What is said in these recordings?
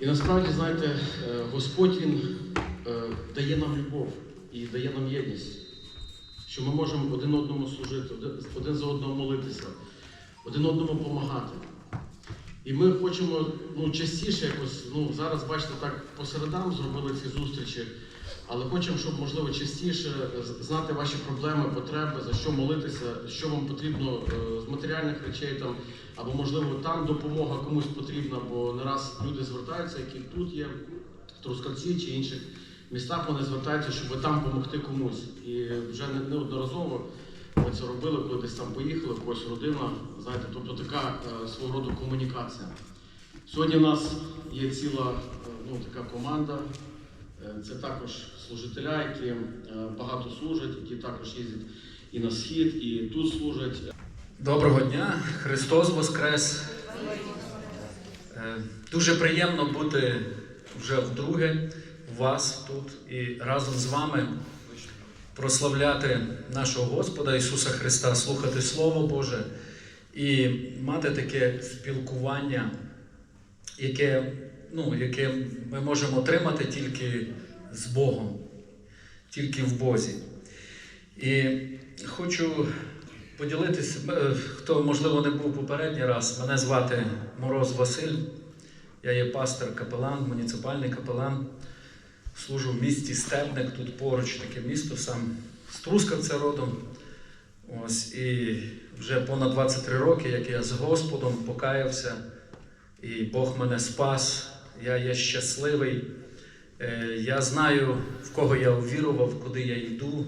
І насправді, знаєте, е, Господь Він е, дає нам любов і дає нам єдність, що ми можемо один одному служити, один- за одного молитися, один одному допомагати. І ми хочемо ну, частіше якось, ну зараз бачите, так по середам зробили ці зустрічі, але хочемо, щоб можливо частіше знати ваші проблеми, потреби, за що молитися, що вам потрібно е, з матеріальних речей там, або можливо там допомога комусь потрібна, бо не раз люди звертаються, які тут є, в Трускавці чи інших містах вони звертаються, щоб там допомогти комусь. І вже неодноразово ми це робили, коли десь там поїхали, когось родина, знаєте, тобто така е, свого роду комунікація. Сьогодні в нас є ціла е, ну, така команда. Е, Це також служителя, які е, багато служать, які також їздять і на схід, і тут служать. Доброго дня, Христос Воскрес. Е, Дуже приємно бути вже вдруге у вас тут і разом з вами прославляти нашого Господа Ісуса Христа, слухати Слово Боже і мати таке спілкування, яке, ну, яке ми можемо отримати тільки з Богом, тільки в Бозі. І хочу поділитися, е, хто, можливо, не був попередній раз. Мене звати Мороз Василь. Я є пастор капелан, муніципальний капелан. Служу в місті Стебник, тут поруч таке місто, сам з Трускавця родом. Ось, і вже понад 23 роки, як я з Господом покаявся, і Бог мене спас. Я є щасливий. Е, Я знаю, в кого я увірував, куди я йду.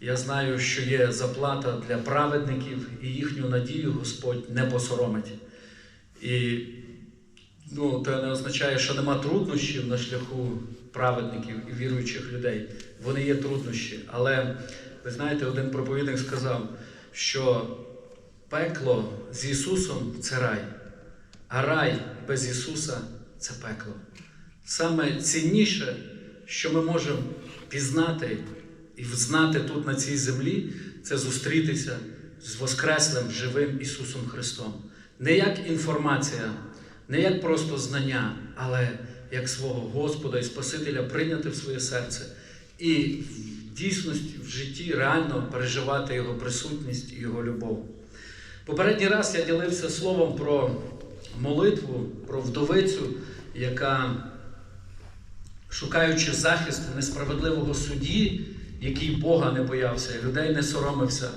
Я знаю, що є заплата для праведників, і їхню надію Господь не посоромить. І ну, це не означає, що нема труднощів на шляху праведників і віруючих людей. Вони є труднощі. Але ви знаєте, один проповідник сказав, що пекло з Ісусом це рай, а рай без Ісуса це пекло. Саме цінніше, що ми можемо пізнати і взнати тут на цій землі, це зустрітися з Воскреслим живим Ісусом Христом. Не як інформація, не як просто знання, але як свого Господа і Спасителя прийняти в своє серце і в дійсності в житті реально переживати Його присутність і Його любов. Попередній раз я ділився словом про молитву, про вдовицю, яка шукаючи захисту несправедливого судді, який Бога не боявся, людей не соромився.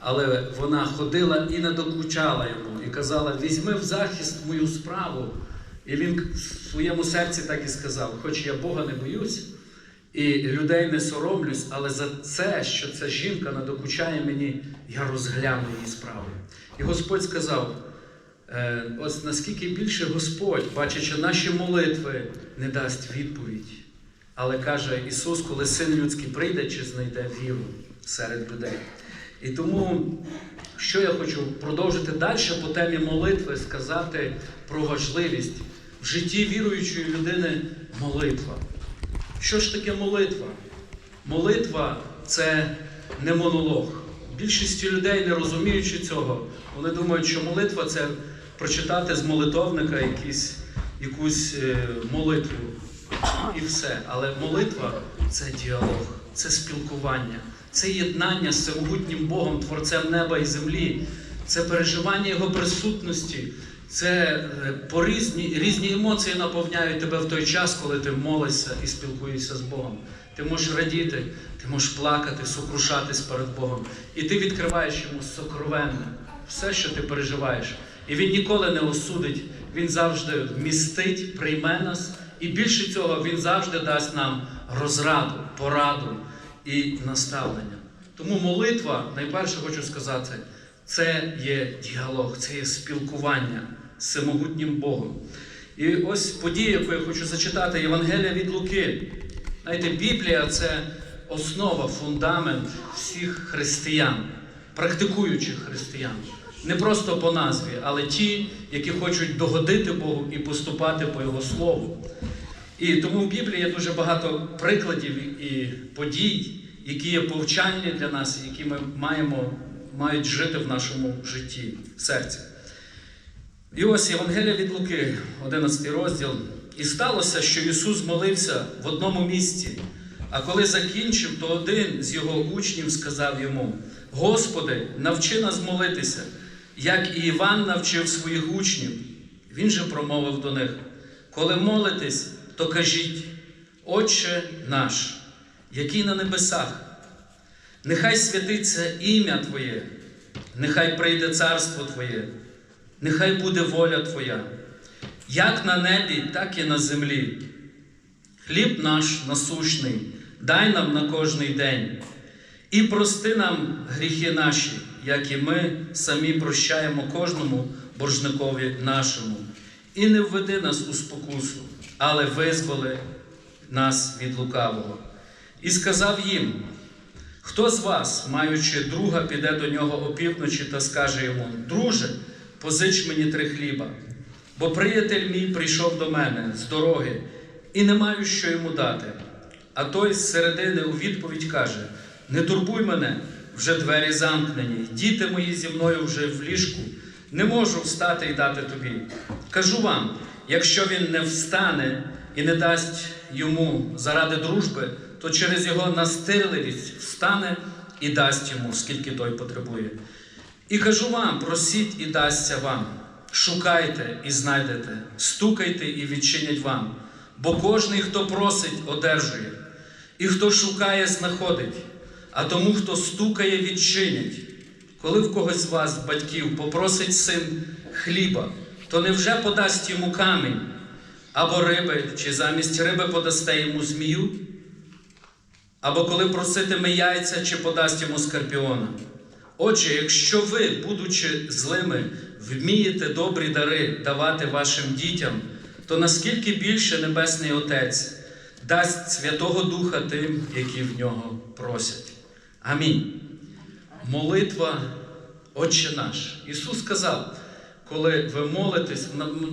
Але вона ходила і не докучала йому, і казала: візьми в захист мою справу. І він в своєму серці так і сказав: хоч я Бога не боюсь і людей не соромлюсь, але за це, що ця жінка не докучає мені, я розгляну її справу. І Господь сказав: Ось наскільки більше Господь, бачачи наші молитви, не дасть відповідь. Але каже Ісус, коли Син людський прийде, чи знайде віру серед людей. І тому, що я хочу продовжити далі по темі молитви, сказати про важливість в житті віруючої людини молитва. Що ж таке молитва? Молитва це не монолог. Більшості людей, не розуміючи цього, вони думають, що молитва це прочитати з молитовника якісь, якусь е, молитву і все. Але молитва це діалог, це спілкування, це єднання з всемогутнім Богом, Творцем неба і землі, це переживання Його присутності, це е, по різні, різні емоції наповняють тебе в той час, коли ти молишся і спілкуєшся з Богом. Ти можеш радіти, ти можеш плакати, сокрушатись перед Богом. І ти відкриваєш йому сокровенне все, що ти переживаєш. І він ніколи не осудить, він завжди вмістить, прийме нас. І більше цього, він завжди дасть нам розраду, пораду і наставлення. Тому молитва, найперше хочу сказати, це є діалог, це є спілкування з всемогутнім Богом. І ось подія, яку я хочу зачитати, Євангелія від Луки. Знаєте, Біблія це основа, фундамент всіх християн, практикуючих християн. Не просто по назві, але ті, які хочуть догодити Богу і поступати по Його Слову. І тому в Біблії є дуже багато прикладів і подій, які є повчальні для нас, які ми маємо, мають жити в нашому житті, в серці. І ось Євангелія від Луки, 11 розділ. І сталося, що Ісус молився в одному місці. А коли закінчив, то один з його учнів сказав йому: Господи, навчи нас молитися, як і Іван навчив своїх учнів. Він же промовив до них: Коли молитесь, то кажіть, Отче наш, який на небесах, нехай святиться ім'я Твоє, нехай прийде царство Твоє, нехай буде воля Твоя, як на небі, так і на землі. Хліб наш насущний, дай нам на кожний день, і прости нам гріхи наші, як і ми самі прощаємо кожному боржникові нашому. І не введи нас у спокусу, але визволи нас від лукавого. І сказав їм: Хто з вас, маючи друга, піде до нього опівночі та скаже йому: Друже, позич мені три хліба, бо приятель мій прийшов до мене з дороги, і не маю що йому дати. А той з середини у відповідь каже: Не турбуй мене, вже двері замкнені, діти мої зі мною вже в ліжку, не можу встати і дати тобі. Кажу вам, якщо він не встане і не дасть йому заради дружби, то через його настирливість встане і дасть йому, скільки той потребує. І кажу вам: просіть і дасться вам, шукайте і знайдете, стукайте і відчинять вам. Бо кожний, хто просить, одержує, і хто шукає, знаходить, а тому, хто стукає, відчинять. Коли в когось з вас, батьків, попросить син хліба, то невже подасть йому камінь або риби, чи замість риби подасте йому змію? Або коли проситиме яйця, чи подасть йому скорпіона? Отже, якщо ви, будучи злими, вмієте добрі дари давати вашим дітям, то наскільки більше Небесний Отець дасть Святого Духа тим, які в нього просять. Амінь. Молитва Отче наш. Ісус сказав, коли ви молитесь,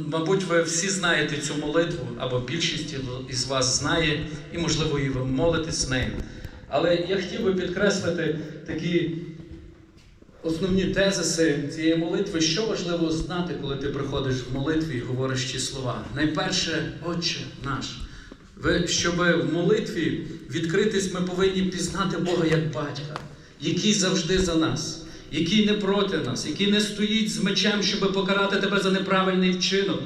мабуть, ви всі знаєте цю молитву, або більшість із вас знає, і, можливо, і ви молитесь нею. Але я хотів би підкреслити такі основні тезиси цієї молитви, що важливо знати, коли ти приходиш в молитві і говориш ці слова. Найперше, Отче наш. Щоб в молитві відкритись, ми повинні пізнати Бога як батька, який завжди за нас, який не проти нас, який не стоїть з мечем, щоб покарати тебе за неправильний вчинок.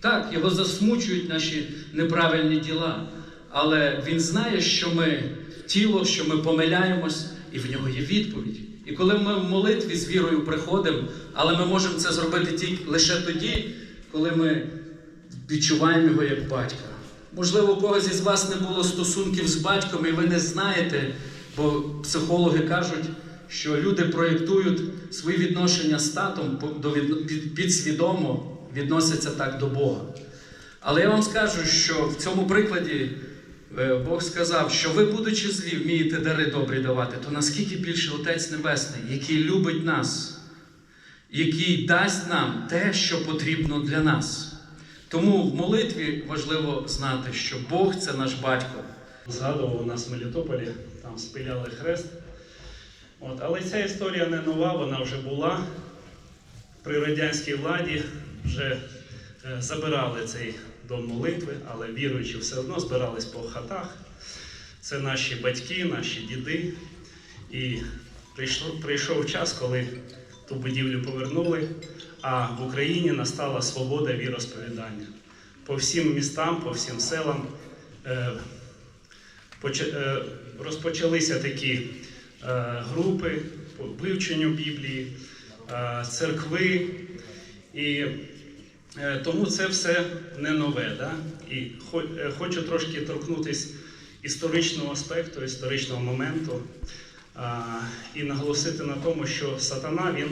Так, його засмучують наші неправильні діла. Але він знає, що ми тіло, що ми помиляємось, і в нього є відповідь. І коли ми в молитві з вірою приходимо, але ми можемо це зробити тільки лише тоді, коли ми відчуваємо його як батька. Можливо, у когось із вас не було стосунків з батьком, і ви не знаєте, бо психологи кажуть, що люди проєктують свої відношення з татом підсвідомо відносяться так до Бога. Але я вам скажу, що в цьому прикладі е, Бог сказав, що ви, будучи злі, вмієте дари добрі давати, то наскільки більше Отець Небесний, який любить нас, який дасть нам те, що потрібно для нас. Тому в молитві важливо знати, що Бог це наш батько. Згадував у нас в Мелітополі, там спиляли хрест. От, але ця історія не нова, вона вже була. При радянській владі вже е, забирали цей дом молитви, але віруючі все одно збирались по хатах. Це наші батьки, наші діди. І прийшов, прийшов час, коли ту будівлю повернули, а в Україні настала свобода віросповідання. По всім містам, по всім селам е, е, розпочалися такі е, групи по вивченню Біблії, церкви. І тому це все не нове. Да? І хочу трошки торкнутися історичного аспекту, історичного моменту і наголосити на тому, що сатана він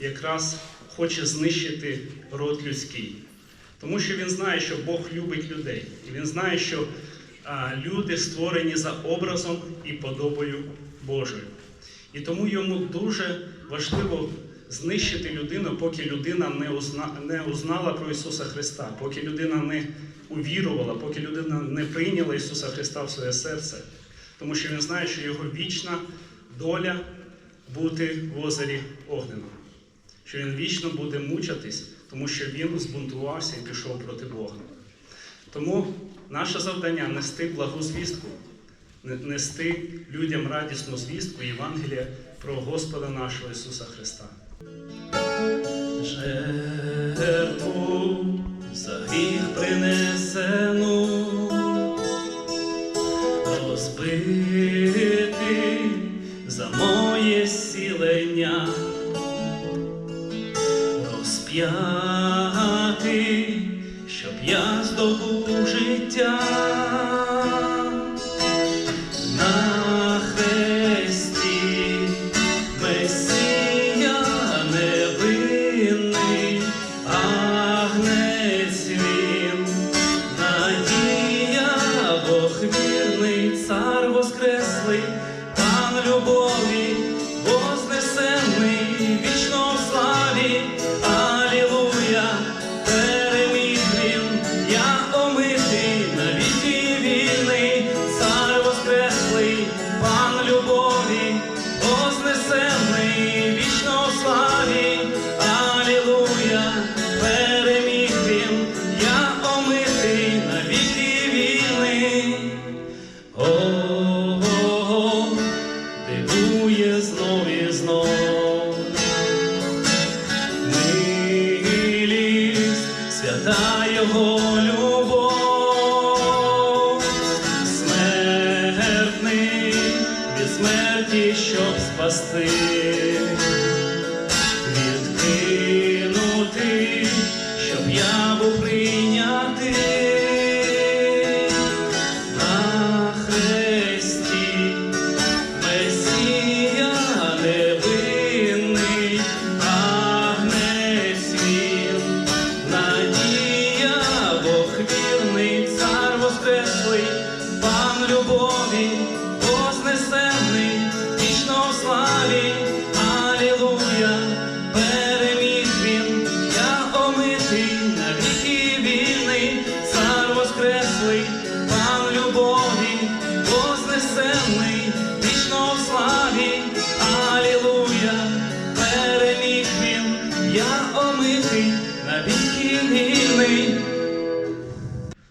якраз хоче знищити род людський. Тому що він знає, що Бог любить людей. І він знає, що люди створені за образом і подобою Божою. І тому йому дуже важливо знищити людину, поки людина не, узна, не узнала про Ісуса Христа, поки людина не увірувала, поки людина не прийняла Ісуса Христа в своє серце. Тому що він знає, що його вічна доля бути в озері Огненому, що він вічно буде мучитись, тому що він збунтувався і пішов проти Бога. Тому наше завдання нести благу звістку, нести людям радісну звістку Євангелія про Господа нашого Ісуса Христа. Жертву за гріх принесену, розбити yeah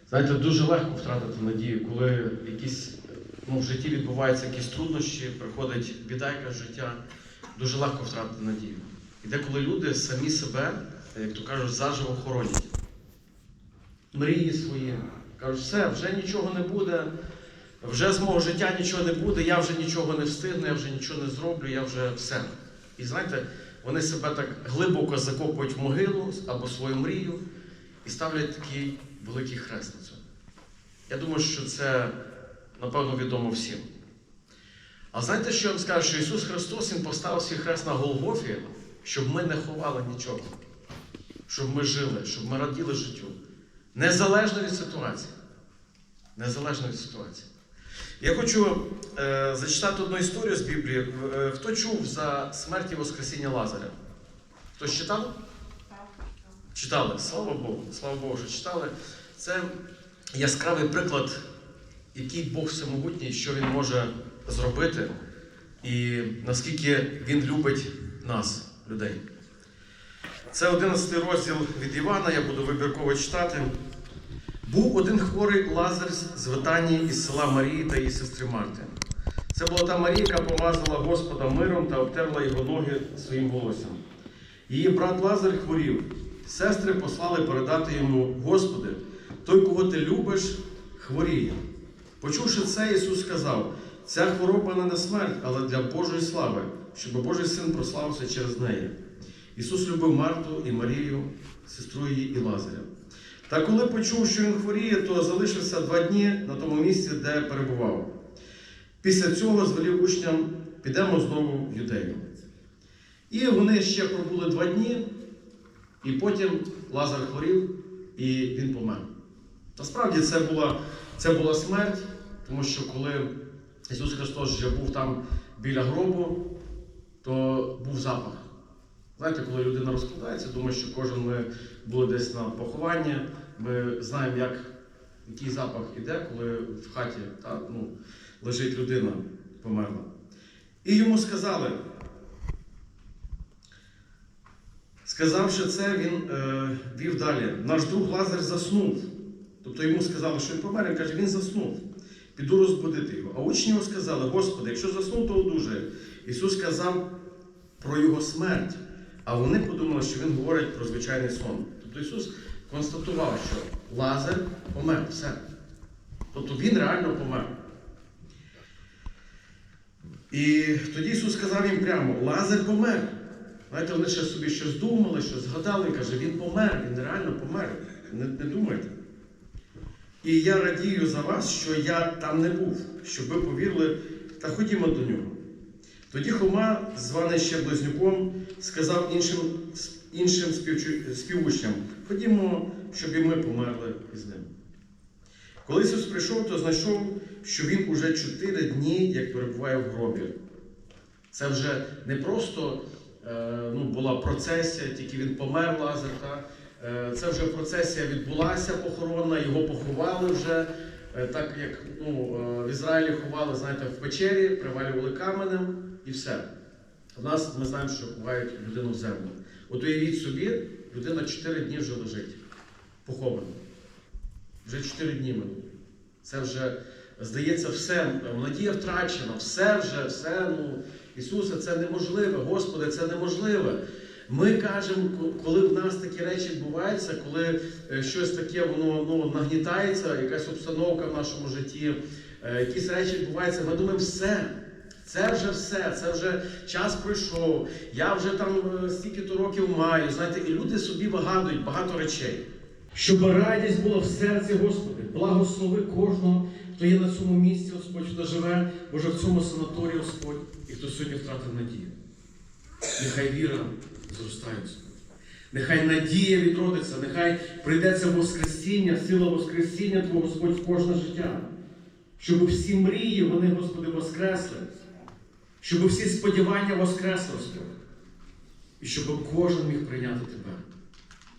Знаєте, дуже легко втратити надію, коли якісь ну, в житті відбуваються якісь труднощі, приходить біда якась в життя, дуже легко втратити надію. І деколи люди самі себе, як то кажуть, заживо хоронять. Мрії свої. Кажуть, все, вже нічого не буде, вже з мого життя нічого не буде, я вже нічого не встигну, я вже нічого не зроблю, я вже все. І знаєте, вони себе так глибоко закопують в могилу або свою мрію і ставлять такий великий хрест на цьому. Я думаю, що це, напевно, відомо всім. А знаєте, що я вам скажу? Що Ісус Христос Він поставив свій хрест на Голгофі, щоб ми не ховали нічого, щоб ми жили, щоб ми раділи життю. Незалежно від ситуації. Незалежно від ситуації. Я хочу е, зачитати одну історію з Біблії. Е, хто чув за смерть і Воскресіння Лазаря? Хтось читав? Читали, слава Богу, слава Богу, що читали. Це яскравий приклад, який Бог всемогутній, що Він може зробити, і наскільки Він любить нас, людей. Це 11 розділ від Івана, я буду вибірково читати. Був один хворий Лазар з Витанії із села Марії та її сестри Марти. Це була та Марія, яка помазала Господа миром та обтерла його ноги своїм волоссям. Її брат Лазар хворів. Сестри послали передати йому, Господи, той, кого ти любиш, хворіє. Почувши це, Ісус сказав: ця хвороба не на смерть, але для Божої слави, щоб Божий син прославився через неї. Ісус любив Марту і Марію, сестру її і Лазаря. Та коли почув, що він хворіє, то залишився два дні на тому місці, де перебував. Після цього звелів учням, підемо знову в юдею. І вони ще пробули два дні, і потім Лазар хворів, і він помер. Насправді це була, це була смерть, тому що коли Ісус Христос вже був там біля гробу, то був запах. Знаєте, коли людина розкладається, думаю, що кожен ми були десь на похованні, ми знаємо, як, який запах іде, коли в хаті та, ну, лежить людина померла. І йому сказали, сказавши це, він е, вів далі. Наш друг Лазар заснув, Тобто йому сказали, що він помер, він каже, він заснув. Піду розбудити його. А учні його сказали, Господи, якщо заснув, то одужає. Ісус сказав про його смерть, а вони подумали, що він говорить про звичайний сон. Тобто Ісус констатував, що Лазар помер, все. Тобто він реально помер. І тоді Ісус сказав їм прямо: Лазар помер. Знаєте, вони ще собі щось думали, щось згадали, каже, він помер, він реально помер. Не, не думайте. І я радію за вас, що я там не був, щоб ви повірили, та ходімо до нього. Тоді Хома, званий ще близнюком, сказав іншим, іншим співучням, ходімо, щоб і ми померли із ним. Коли Ісус прийшов, то знайшов, що він уже чотири дні, як перебуває в гробі. Це вже не просто ну, була процесія, тільки він помер? Е, це вже процесія відбулася похоронна, його поховали вже. Е, так як ну, е, в Ізраїлі ховали, знаєте, в печері, привалювали каменем і все. У нас ми знаємо, що ховають людину в землю. От уявіть собі, людина 4 дні вже лежить, похована. Вже 4 дні минуло. Це вже, здається, все, надія втрачена, все вже, все, ну, Ісусе, це неможливе, Господи, це неможливе. Ми кажемо, коли в нас такі речі відбуваються, коли е, щось таке воно ну, нагнітається, якась обстановка в нашому житті, е, якісь речі відбуваються, ми думаємо, все. Це вже все, це вже час пройшов. Я вже там е, стільки-то років маю. Знаєте, і люди собі вигадують багато речей. Щоб радість була в серці, Господи, благослови кожного, хто є на цьому місці, Господь, хто живе, може, в цьому санаторії, Господь, і хто сьогодні втратив надію. Нехай віра зростає, Господь. Нехай надія відродиться, нехай прийдеться Воскресіння, сила Воскресіння Твого, Господь, в кожне життя. Щоб всі мрії, вони, Господи, воскресли. Щоб всі сподівання воскресли, Господь. І щоб кожен міг прийняти Тебе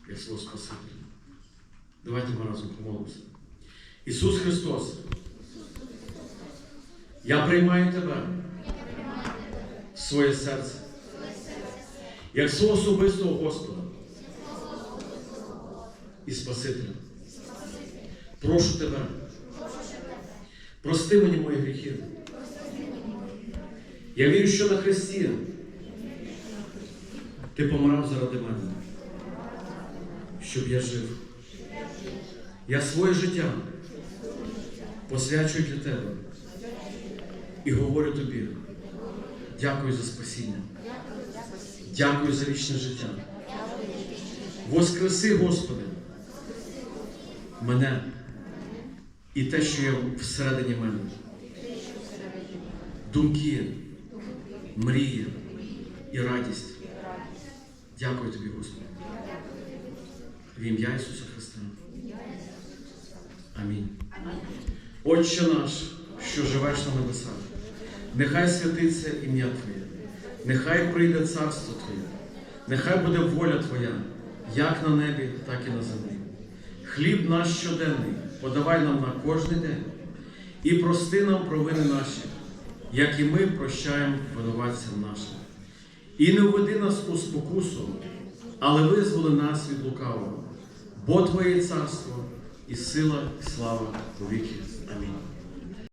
як свого Спасителя. Давайте ми разом помолимося. Ісус Христос, я приймаю Тебе в своє серце, як свого особистого Господа і Спасителя. Прошу Тебе, прости мені мої гріхи. Я вірю, що на Христі Ти помирав заради мене, щоб я жив. Я своє життя посвячую для тебе і говорю тобі. Дякую за спасіння. Дякую за вічне життя. Воскреси, Господи, мене і те, що є всередині мене. Думки, мрії і радість. Дякую тобі, Господи. В ім'я Ісуса Христа. Амінь. Отче наш, що живеш на небесах, нехай святиться ім'я Твоє, нехай прийде царство Твоє, нехай буде воля Твоя, як на небі, так і на землі. Хліб наш щоденний подавай нам на кожний день і прости нам провини наші, як і ми прощаємо винуватцям нашим. І не введи нас у спокусу, але визволи нас від лукавого, бо Твоє царство і сила, і слава повіки. Амінь.